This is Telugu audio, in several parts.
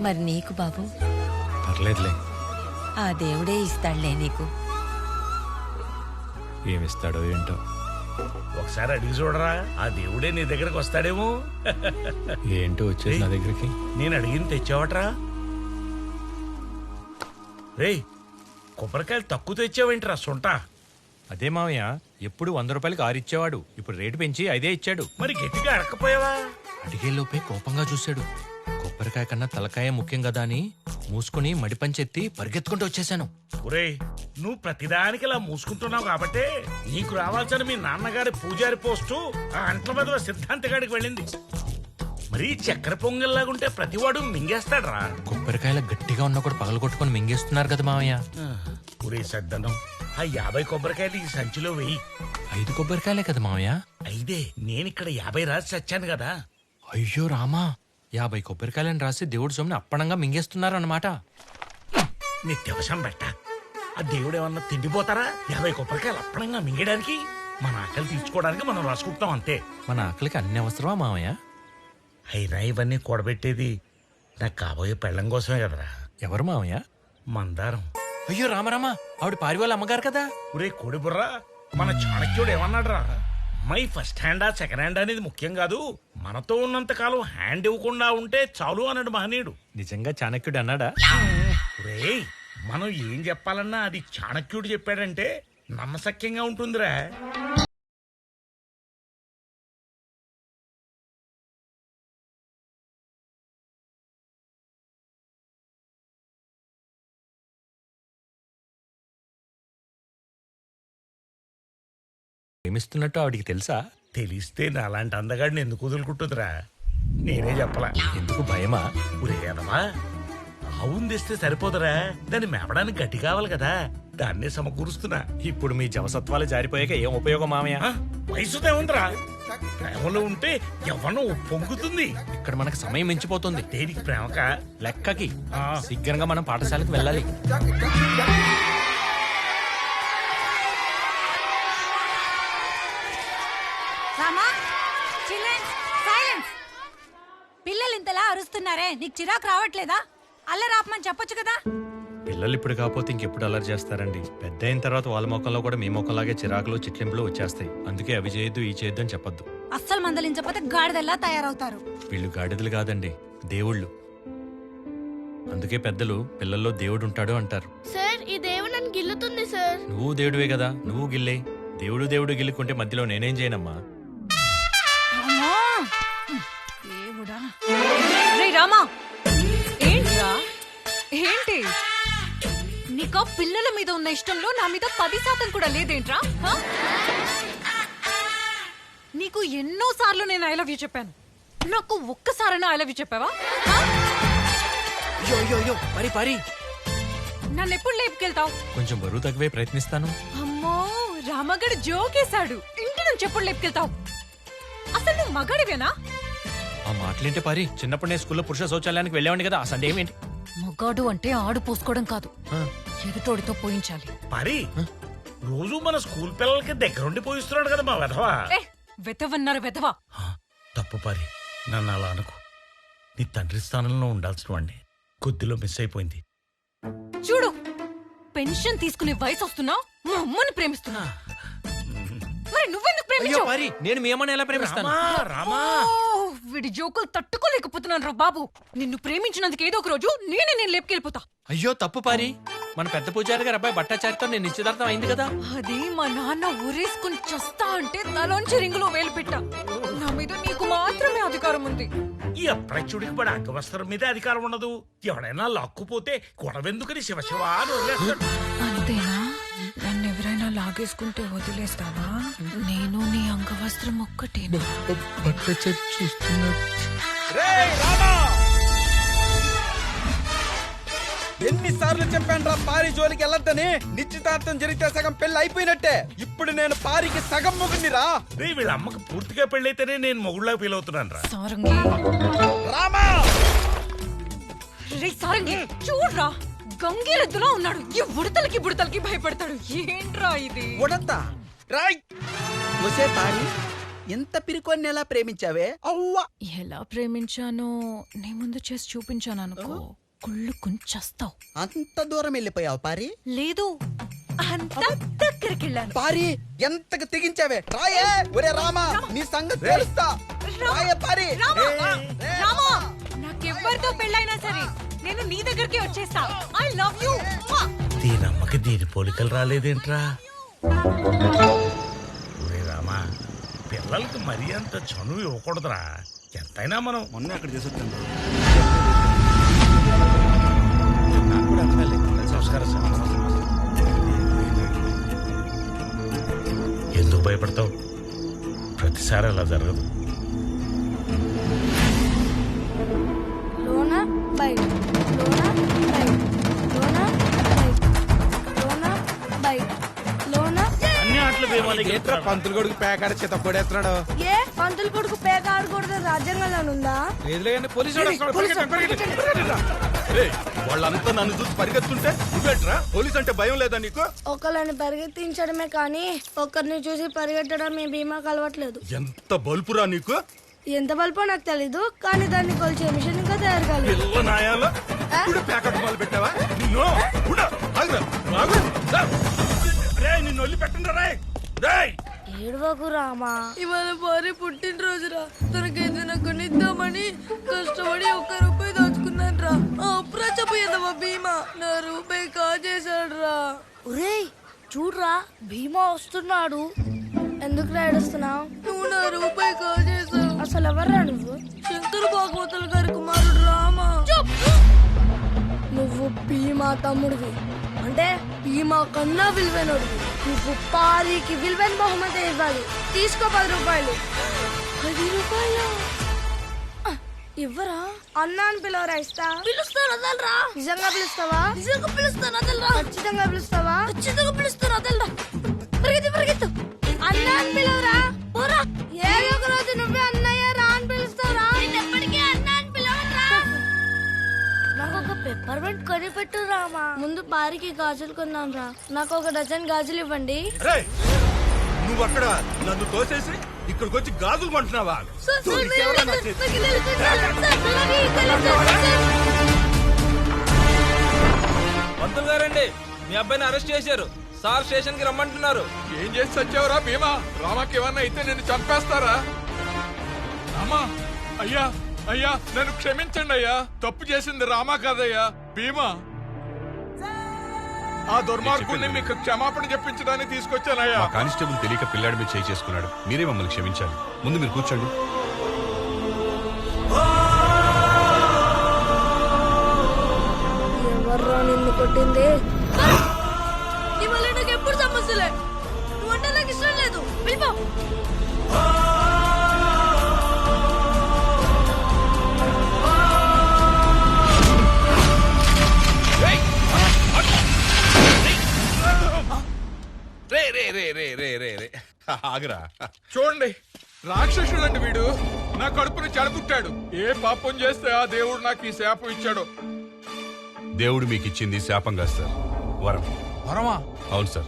మరి నీకు బాబు? పర్లేదులే. ఆ దేవుడే ఇస్తాడులే నీకు. ఏమిస్తాడో ఏంటో. ఒకసారి అడిగి చూడరా ఆ దేవుడే నీ దగ్గరకు వస్తాడేమో. ఏంటో వచ్చేది నా దగ్గరికి? నేను అడిగింది తెచ్చావట్రా? రేయ్ కొబ్బరికాయలు తక్కువ తెచ్చావేంట్రా సొంట? అదే మావయ్య ఎప్పుడు వంద రూపాయలకి ఆరు ఇచ్చేవాడు. ఇప్పుడు రేటు పెంచి ఐదే ఇచ్చాడు. మరి గట్టిగా అడకపోయావా అడిగే లోపే కోపంగా చూశాడు. కొబ్బరికాయ కన్నా తలకాయ ముఖ్యం కదా అని మూసుకుని మడిపంచెత్తి పరిగెత్తుకుంటూ వచ్చేసాను ఒరేయ్ నువ్వు ప్రతిదానికి ఇలా మూసుకుంటున్నావు కాబట్టే నీకు రావాల్సిన మీ నాన్నగారి పూజారి పోస్టు ఆ అంట్ల మీద సిద్ధాంత గాడికి వెళ్ళింది. మరీ చక్కెర పొంగల్లాగుంటే ప్రతివాడు మింగేస్తాడ్రా. కొబ్బరికాయల గట్టిగా ఉన్న కూడా పగలగొట్టుకొని మింగేస్తున్నారు కదా మావయ్య. ఒరే సద్దనం ఆ యాభై కొబ్బరికాయలు ఈ సంచిలో వెయ్యి ఐదు కొబ్బరికాయలే కదా మావయ్య. అయితే నేనిక్కడ యాభై రాసి చచ్చాను కదా. అయ్యో రామా యాభై కొబ్బరికాయలని రాసి దేవుడి సొమ్ముని అప్పణంగా మింగేస్తున్నారు అన్నమాట నిత్యవశం బెట్ట. ఆ దేవుడు ఏమన్నా తిండిపోతారా? యాభై కొబ్బరికాయలు అప్పనంగా మింగడానికి మన ఆకలి తీర్చుకోవడానికి మనం రాసుకుంటాం అంతే. మన ఆకలికి అన్ని అవసరమా మావయ్య అయినా ఇవన్నీ కూడబెట్టేది నాకు కాబోయే పెళ్ళం కోసమే కదరా. ఎవరు మావయ్య మందారం. అయ్యో రామరామా ఆవిడ పారి వాళ్ళ అమ్మగారు కదా? ఒరే కోడిబుర్రా మన చాణక్యుడు ఏమన్నాడురా? మై ఫస్ట్ హ్యాండా సెకండ్ హ్యాండ్ అనేది ముఖ్యం కాదు. మనతో ఉన్నంత కాలం హ్యాండ్ ఇవ్వకుండా ఉంటే చాలు అన్నాడు మహనీయుడు. నిజంగా చాణక్యుడు అన్నాడా? ఒరేయ్ మనం ఏం చెప్పాలన్నా అది చాణక్యుడు చెప్పాడంటే నమ్మశక్యంగా ఉంటుందిరా. ప్రేమిస్తున్నట్టు ఆవిడికి తెలుసా? తెలిస్తే నా అలాంటి అందగాడిని ఎందుకు వదులుకుంటుందిరా? నేనే చెప్పలా. ఎందుకు భయమా? కదవా ఆవును తెస్తే సరిపోదురా. దాన్ని మేపడానికి గట్టి కావాలి కదా. దాన్నే సమకూరుస్తున్నా. ఇప్పుడు మీ జవసత్వాలు జారిపోయాక ఏం ఉపయోగం మామయ్య? ఆ, వయసుదే ఉందిరా ప్రేమలో ఉంటే ఎవరినో పొంగుతుంది. ఇక్కడ మనకు సమయం మించిపోతుంది. దేనికి ప్రేమక? లెక్కకి. ఆ. సిగ్గరంగా మనం పాఠశాలకు వెళ్ళాలి. అరుస్తున్నారే నీకు చిరాకు రావట్లేదా? అల్లరాపమని చెప్పొచ్చు కదా? పిల్లలు ఇప్పుడు కాకపోతే ఇంకెప్పుడు అలర్ చేస్తారండి. పెద్ద అయిన తర్వాత వాళ్ళ మొక్కల్లో కూడా మీ మొక్కలాగే చిరాకులు చిట్లింపులు వచ్చేస్తాయి. అందుకే అవి చేయొద్దు ఈ చేయొద్దు అని చెప్పొద్దు. అస్సలు మందలించకపోతే గాడిదల్లా తయారవుతారు? వీళ్ళు గాడిదలు కాదండి దేవుళ్ళు. అందుకే పెద్దలు పిల్లల్లో దేవుడు ఉంటాడు అంటారు. సార్ ఈ దేవుడు నన్ను గిల్లుతుంది సార్. నువ్వు దేవుడివే కదా నువ్వు గిల్లే. దేవుడు దేవుడు గిల్లుకుంటే మధ్యలో నేనేం చేయనమ్మా? రామా? ఏంట్రా? ఏంటి? నీకు పిల్లల మీద ఉన్న ఇష్టంలో నా మీద పది శాతం కూడా లేదేంట్రా? నీకు ఎన్నో సార్లు నేను ఐ లవ్ యూ చెప్పాను. నాకు ఒక్కసారైనా ఐ లవ్ యూ చెప్పావా? హా? పరి పరి. నన్ను ఎప్పుడు లేపుకెళ్తావు? కొంచెం బరువు తగ్గవే ప్రయత్నిస్తాను. అమ్మో రామగడు జోకేశాడు. ఇంటి నుంచి ఎప్పుడు లేపుకెళ్తావు? అసలు నువ్వు మగాడివేనా? ఆ మాటలేంటే పరి? చిన్నప్పుడు నేను స్కూల్లో పురుష శౌచాలయానికి వెళ్ళేవాడిని కదా ఆ సండే ఏమేంటి మగాడు అంటే ఆడు పోసుకోవడం కాదు. ఎదుటోడితో పోయించాలి. పరి రోజు మన స్కూల్ పిల్లలకి దగ్గరుండి పోయిస్తున్నాడు కదా మా వెధవా. ఏ వెతవన్నారు వెతవా తప్పు పరి నన్ను అలా అనుకో. నీ తండ్రి స్థానంలో ఉండాల్సిన వాడిని కొద్దిలో మిస్ అయిపోయింది. చూడు పెన్షన్ తీసుకునే వయసు వస్తున్నా మా అమ్మని ప్రేమిస్తున్నా. మరి నువ్వెందుకు అయ్యో ప్రేమించావు? పరి నేను మీ అమ్మని ఎలా ప్రేమిస్తాను? రామా రామా. ఓ, వీడి జోకులు తట్టుకోలేకపోతున్నాను రా బాబు. నిన్ను ప్రేమించినందుకు ఏదో ఒక రోజు నేనే నేను లేపుకెళ్ళిపోతా. అయ్యో తప్పు పారి. మన పెద్ద పూజారి గారు అబ్బాయి బట్టాచారితో నేను నిశ్చితార్థం అయింది కదా. అది మా నాన్న ఊరేసుకుని చస్తా అంటే తలోంచి రింగులో వేలు పెట్టా నా మీద నీకు మాత్రమే అధికారం ఉంది. ఈ అప్రచుడికి పడి అంగవస్త్రం మీద అధికారం ఉండదు. ఎవడైనా లాక్కుపోతే గొడవెందుకని శివశివ అని వదిలేస్తాడు. అంతేనా? లాగేసుకుంటే వదిలేస్తావా? నేను నీ అంగవస్త్రం ఒక్కటేనా? బట్టాచారి చూస్తున్నా. ఎన్నిసార్లు చెప్పాను రా పారి జోలికి వెళ్ళొద్దని? నిశ్చితార్థం జరిగితే సగం పెళ్ళి అయిపోయినట్టే. ఇప్పుడు నేను పారికి సగం ముగింది రా రే వీళ్ళ అమ్మకి పూర్తిగా పెళ్ళైతేనే నేను మొగుళ్ళ ఫీల్ అవుతున్నాను రా సారంగి. రామా! రే సారంగి చూడ్రా. గంగిరెద్దులో ఉన్నాడు. ఈ ఉడతలకి బుడతలకి భయపడతాడు. ఏంట్రా ఇది? ఉడతా. రాయ్! వసే పారి ఎంత పిరికొన్ని ఎలా ప్రేమించావే? అవ్వా! ఎలా ప్రేమించానో నీ ముందు చేసి చూపించాను అనుకో కుళ్ళు కుంచస్తావు అంత దూరం వెళ్ళిపోయావు పారి? లేదు అంత దగ్గరికి వెళ్ళాను పారి ఎంతకు తెగించావే? రాయే! ఒరే రామా నీ సంగతి తెలుస్తా. రాయే పారి! రామా! రామా! నాకెవ్వరితో పెళ్ళైనా సరే నేను నీ దగ్గరికి వచ్చేస్తా. ఐ లవ్ యూ దీనమ్మకి దీని పోలికలు రాలేదేంట్రా? రామా పిల్లలకి మరీ అంత చనువు ఇవ్వకూడదురా. ఎంతైనా మనం మొన్న అక్కడ చేసొచ్చాను. నమస్కారం సార్. ఎందుకు భయపడతావు? ప్రతిసారి అలా జరగదు. భీమాలకి పంతులు కొడుకు పేకాడ చేత కొడేస్తున్నాడు? ఏ పంతులు కొడుకు పేక ఆడకూడదు రాజ్యాంగంలో ఉందా? వాళ్ళంతా నన్ను చూసి పరిగెత్తుంటే నువ్వేట్రా? పోలీస్ అంటే భయం లేదా నీకు? ఒకళ్ళని పరిగెత్తించడమే కానీ ఒకరిని చూసి పరిగెట్టడం మీ బీమాకు అలవట్లేదు. ఎంత బల్పురా నీకు? ఎంత బల్పో నాకు తెలీదు కానీ దాన్ని కొలిచే మిషన్ ఇంకా తయారు కాలేదు. పిల్ల నాయాల? ఇప్పుడు ప్యాకెట్ మొదలు పెట్టావా? నిన్ను. ఉండు, ఆగురా, ఆగు. రా. రేయ్, నిన్ను వదిలి పెట్టండి రేయ్. ఏడవకు రామా. ఇవాళ భార్య పుట్టినరోజురా. తనకి ఏదైనా కొనిద్దామని కష్టపడి ఒక్క రూపాయి దాచుకున్నాను రా అప్పురా చెప్పేదమ్మా భీమా నా రూపాయి కాజేశాడు రా ఒరేయ్ చూడ్రా భీమా వస్తున్నాడు. ఎందుకు ఏడుస్తున్నావు? నువ్వు నా రూపాయి కాజేశావు. అసలు ఎవర్రా నువ్వు? శంకర భాగవతుల గారి కుమారుడు రామా. నువ్వు భీమా తమ్ముడివి. అంటే భీమా కన్నా విలువైనడివి నువ్వు పారికి విలువైన బహుమతి ఇవ్వాలి. తీసుకో పది రూపాయలు. పది రూపాయలు? ఇవ్వరా? అన్న అని పిలవరా ఇస్తా? పిలుస్తాను వదలరా? నిజంగా పిలుస్తావా? నిజంగా పిలుస్తాను వదలరా? ఖచ్చితంగా పిలుస్తావా? ఒక పెప్పర్మెంట్ కొని పెట్టు రామా. ముందు పారికి గాజులు కొన్నాను రా. నాకు ఒక డజన్ గాజులు ఇవ్వండి. రేయ్ నువ్వు అక్కడ నన్ను తోసేసి ఇక్కడికి వచ్చి గాజులు కొంటున్నావా నా? పంతులు గారండి మీ అబ్బాయిని అరెస్ట్ చేశారు. సార్ స్టేషన్కి రమ్మంటున్నారు. ఏం చేసి చచ్చావురా భీమా? రామాకి ఏమన్నా అయితే నిన్ను చంపేస్తారా? రామా అయ్యా. అయ్యా నన్ను క్షమించండి అయ్యా తప్పు చేసింది రామా కాదయ్యా. భీమా. ఆ దుర్మార్గుణ్ణి మీకు క్షమాపణ చెప్పించడానికి తీసుకొచ్చానయ్యా. మా కానిస్టేబుల్ తెలియక పిల్లాడి మీద చేయి చేసుకున్నాడు మీరే మమ్మల్ని క్షమించాలి. ముందు మీరు కూర్చోండి. ఎవర్రా నిన్ను కొట్టింది? ఇవాళ నాకు ఎప్పుడు సమస్యలే నువ్వంటే నాకు ఇష్టం లేదు. వెళ్ళిపో. రే రే రే రే రే రే. ఆగరా. చూడండి రాక్షసుడండి వీడు నా కడుపుని చెడబుట్టాడు ఏ పాపం చేస్తే ఆ దేవుడు నాకు ఈ శాపం ఇచ్చాడు? దేవుడు మీకు ఇచ్చింది శాపం కాదు సార్. వరం. వరమా? అవును సార్.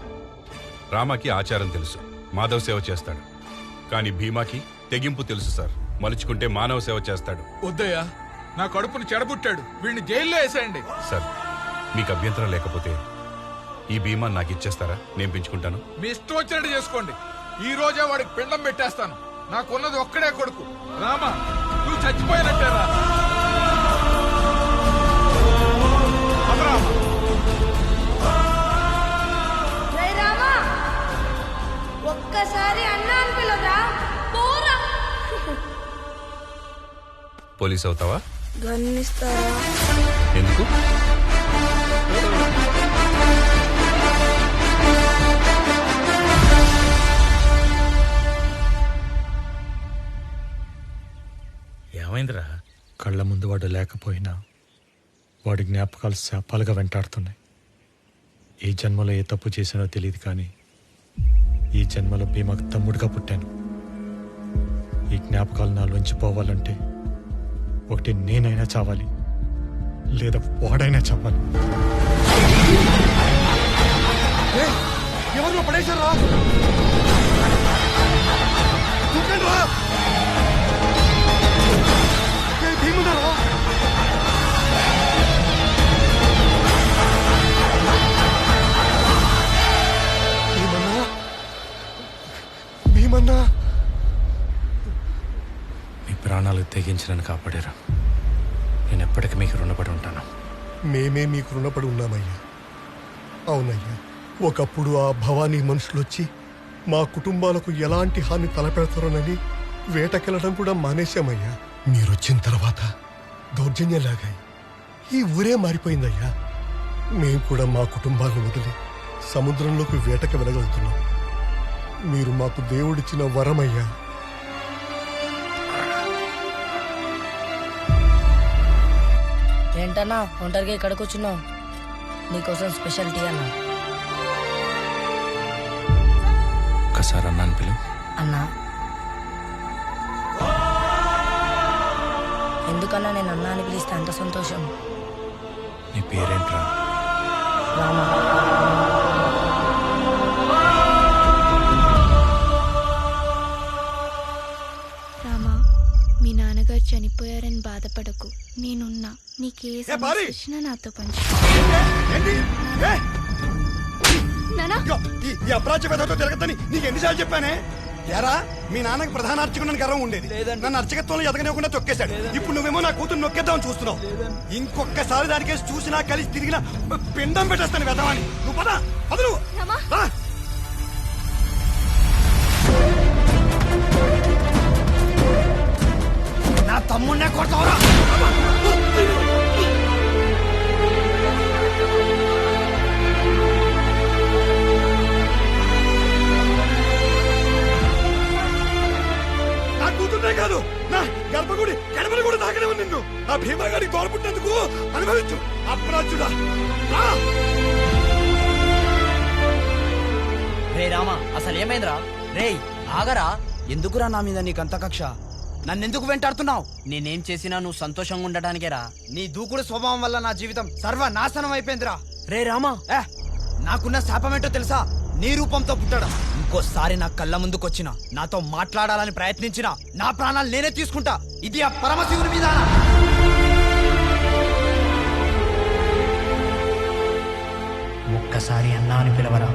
రామాకి ఆచారం తెలుసు. మాధవ సేవ చేస్తాడు. కానీ భీమాకి తెగింపు తెలుసు సార్. మలుచుకుంటే మానవ సేవ చేస్తాడు. వద్దయ్యా నా కడుపుని చెడబుట్టాడు వీడిని జైల్లో వేసేయండి. సార్ మీకు అభ్యంతరం లేకపోతే ఈ భీమా నాకు ఇచ్చేస్తారా? నేను పెంచుకుంటాను. మీ ఇష్టం వచ్చినట్టు చేసుకోండి. ఈ రోజే వాడికి పిండం పెట్టేస్తాను. నాకున్నది ఒక్కడే కొడుకు. రామా నువ్వు చచ్చిపోయినట్టేరా పద రామా. జై రామా ఒక్కసారి అన్న అని పిలవరా? పోరా. పోలీస్ అవుతావా? గన్నిస్తారా? ఎందుకు? ఏమైందిరా కళ్ళ ముందు వాడు లేకపోయినా వాడి జ్ఞాపకాలు శాపాలుగా వెంటాడుతున్నాయి. ఈ జన్మలో ఏ తప్పు చేశానో తెలియదు కానీ ఈ జన్మలో భీమాకు తమ్ముడుగా పుట్టాను. ఈ జ్ఞాపకాలు నాలోంచి పోవాలంటే ఒకటి నేనైనా చావాలి లేదా వాడైనా చావాలి. ఎవరు పడేశారా? భీమన్నా మీ ప్రాణాలు తెగించడానికి కాపాడారు. నేను ఎప్పటికీ మీకు రుణపడి ఉంటాను. మేమే మీకు రుణపడి ఉన్నామయ్యా. అవునయ్యా ఒకప్పుడు ఆ భవానీ మనుషులు వచ్చి మా కుటుంబాలకు ఎలాంటి హాని తలపెడతారోనని వేటకెళ్ళడం కూడా మానేశామయ్యా. మీరొచ్చిన తర్వాత దౌర్జన్యంలాగా ఈ ఊరే మారిపోయిందయ్యా. మేము కూడా మా కుటుంబాలను వదిలి సముద్రంలోకి వేటకి వెళ్ళగలుగుతున్నాం. మీరు మాకు దేవుడిచ్చిన వరమయ్యా ఏంటన్నా ఒంటరిగా ఇక్కడ కూర్చున్నావు? నీకోసం స్పెషల్ టీ అన్నా ఒక్కసారి అన్నాను పిలు. అన్నా. ఎందుకన్నా నేను అన్నా అని పిలిస్తే అంత సంతోషం? నీ పేరేంట్రా? రామా. నాన్నగారు చనిపోయారని బాధపడకు. నేనున్నా. నీకే! సమస్య నాతో పంచు. ఈ ఈ అప్రాచ్య పెదతో తిరగద్దని నీకు ఎన్నిసార్లు చెప్పానే? ఎరా మీ నాన్నకి ప్రధాన అర్చకుని గర్వం ఉండేది. నన్ను అర్చకత్వంలో ఎదగనివ్వకుండా తొక్కేశాడు. ఇప్పుడు నువ్వేమో నా కూతురు నొక్కేద్దామని చూస్తున్నావు. ఇంకొకసారి దానికేసి చూసినా కలిసి తిరిగినా పిండం పెట్టేస్తాను వెదవాని నువ్వు పద పద ఎందుకురా నా మీద నీకంత కక్ష? నన్నెందుకు వెంటాడుతున్నావు? నేనేం చేసినా నువ్వు సంతోషంగా ఉండటానికేరా. నీ దూకుడు స్వభావం వల్ల నా జీవితం సర్వనాశనం అయిపోయిందిరా. రే రామా. ఏ నాకున్న శాపమేంటో తెలుసా? నీ రూపంతో పుట్టడం. ఇంకోసారి నా కళ్ళ ముందుకొచ్చిన నాతో మాట్లాడాలని ప్రయత్నించిన నా ప్రాణాలు నేనే తీసుకుంటా. ఇది ఆ పరమశివుని విధానం ఒక్కసారి అన్నా అని పిలవరా.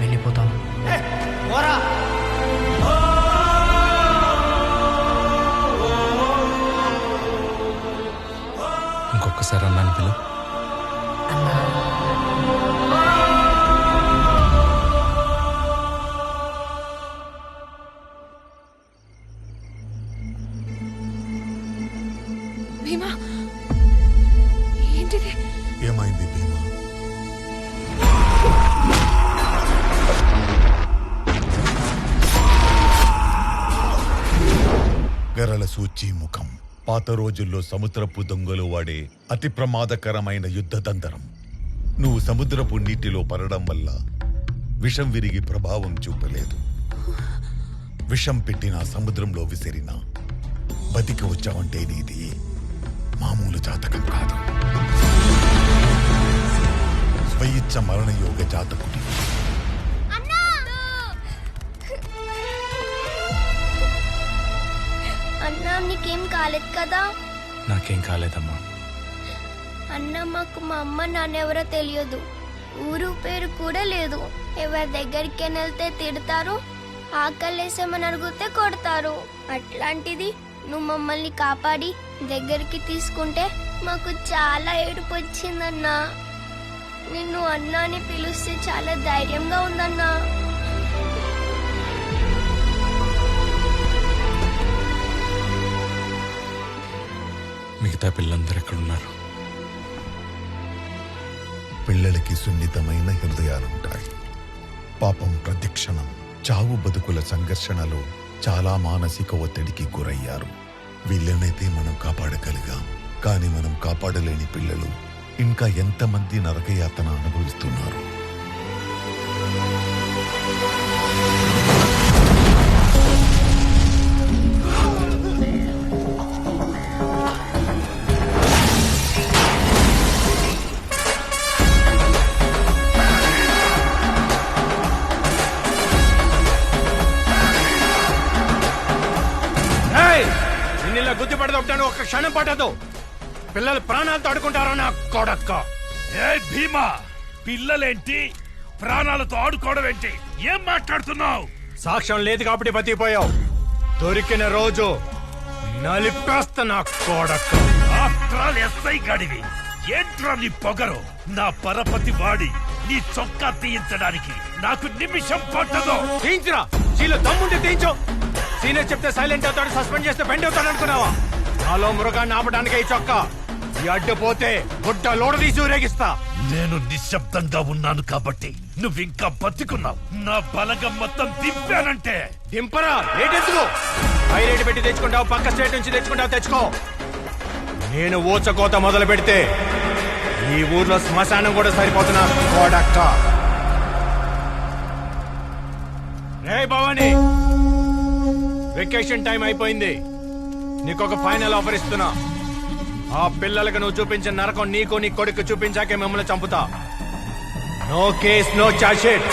వెళ్ళిపోతాను. పోరా. ఇంకొకసారి అన్నాను పిలు భీమా ఏంటిది? ఏమైంది భీమా? గరళ సూచి ముఖం. పాత రోజుల్లో సముద్రపు దొంగలు వాడే అతి ప్రమాదకరమైన యుద్ధ దంతరం నువ్వు సముద్రపు నీటిలో పడడం వల్ల విషం విరిగి ప్రభావం చూపలేదు. విషం పెట్టిన సముద్రంలో విసిరిన బతికి వచ్చావంటే నీది మామూలు జాతకం కాదు. స్వయిచ్ఛ మరణయోగ జాతకుడి. అన్నా నీకేం కాలేదు కదా? నాకేం కాలేదమ్మా. అన్న మాకు మా అమ్మ నాన్నెవరో తెలియదు. ఊరు పేరు కూడా లేదు. ఎవరి దగ్గరికి వెళ్తే తిడతారు ఆకలేసేమని అడిగితే కొడతారు. అట్లాంటిది నువ్వు మమ్మల్ని కాపాడి దగ్గరికి తీసుకుంటే మాకు చాలా ఏడుపు వచ్చిందన్నా. నిన్ను అన్నా అని పిలిస్తే చాలా ధైర్యంగా ఉందన్నా. మిగతా పిల్లలందరూ ఎక్కడున్నారు? పిల్లలకి సున్నితమైన హృదయాలుంటాయి. పాపం ప్రతిక్షణం చావు బతుకుల సంఘర్షణలో చాలా మానసిక ఒత్తిడికి గురయ్యారు. వీళ్ళనైతే మనం కాపాడగలిగాం. కానీ మనం కాపాడలేని పిల్లలు ఇంకా ఎంతమంది నరకయాతన అనుభవిస్తున్నారు? క్షణం పట్టదు పిల్లలు ప్రాణాలతో ఆడుకుంటారో నా కొడక్క? ఏ భీమా పిల్లలేంటి? ప్రాణాలతో ఆడుకోవడం ఏంటి? ఏం మాట్లాడుతున్నావు? సాక్ష్యం లేదు కాబట్టి బతికిపోయావు. దొరికిన రోజు నలిపేస్తా నా కొడక్క. ఆఫ్టర్ ఎస్ఐ గడివి ఏంట్రా నీ పొగరు? నా పరపతి వాడి నీ చొక్కా తీయించడానికి నాకు నిమిషం పట్టదు. తీయించురా. చీలో దమ్ముంటే తీయించు. సీనియర్ చెప్తే సైలెంట్ అవుతాడు సస్పెండ్ చేస్తే బెండ్ అవుతాడు అనుకున్నావా? నాలో మృగాన్ని ఆపడానికి ఈ చొక్కా. ఈ అడ్డు పోతే గుడ్డ లోడ తీసి ఊరేగిస్తా. నేను నిశ్శబ్దంగా ఉన్నాను కాబట్టి నువ్వు ఇంకా బతికున్నావు. నా బలగం మొత్తం దింపానంటే. దింపరా రేటెందుకు హై రేటు పెట్టి తెచ్చుకుంటావు పక్క స్టేట్ నుంచి తెచ్చుకుంటావు తెచ్చుకో. నేను ఊచకోత మొదలు పెడితే ఈ ఊర్లో శ్మశానం కూడా సరిపోతున్నా కోడక్క. రే భవాని వెకేషన్ టైం అయిపోయింది. నీకు ఒక ఫైనల్ ఆఫర్ ఇస్తున్నా. ఆ పిల్లలకు నువ్వు చూపించిన నరకం నీకు నీ కొడుకు చూపించాకే మిమ్మల్ని చంపుతా. No case no charge sheet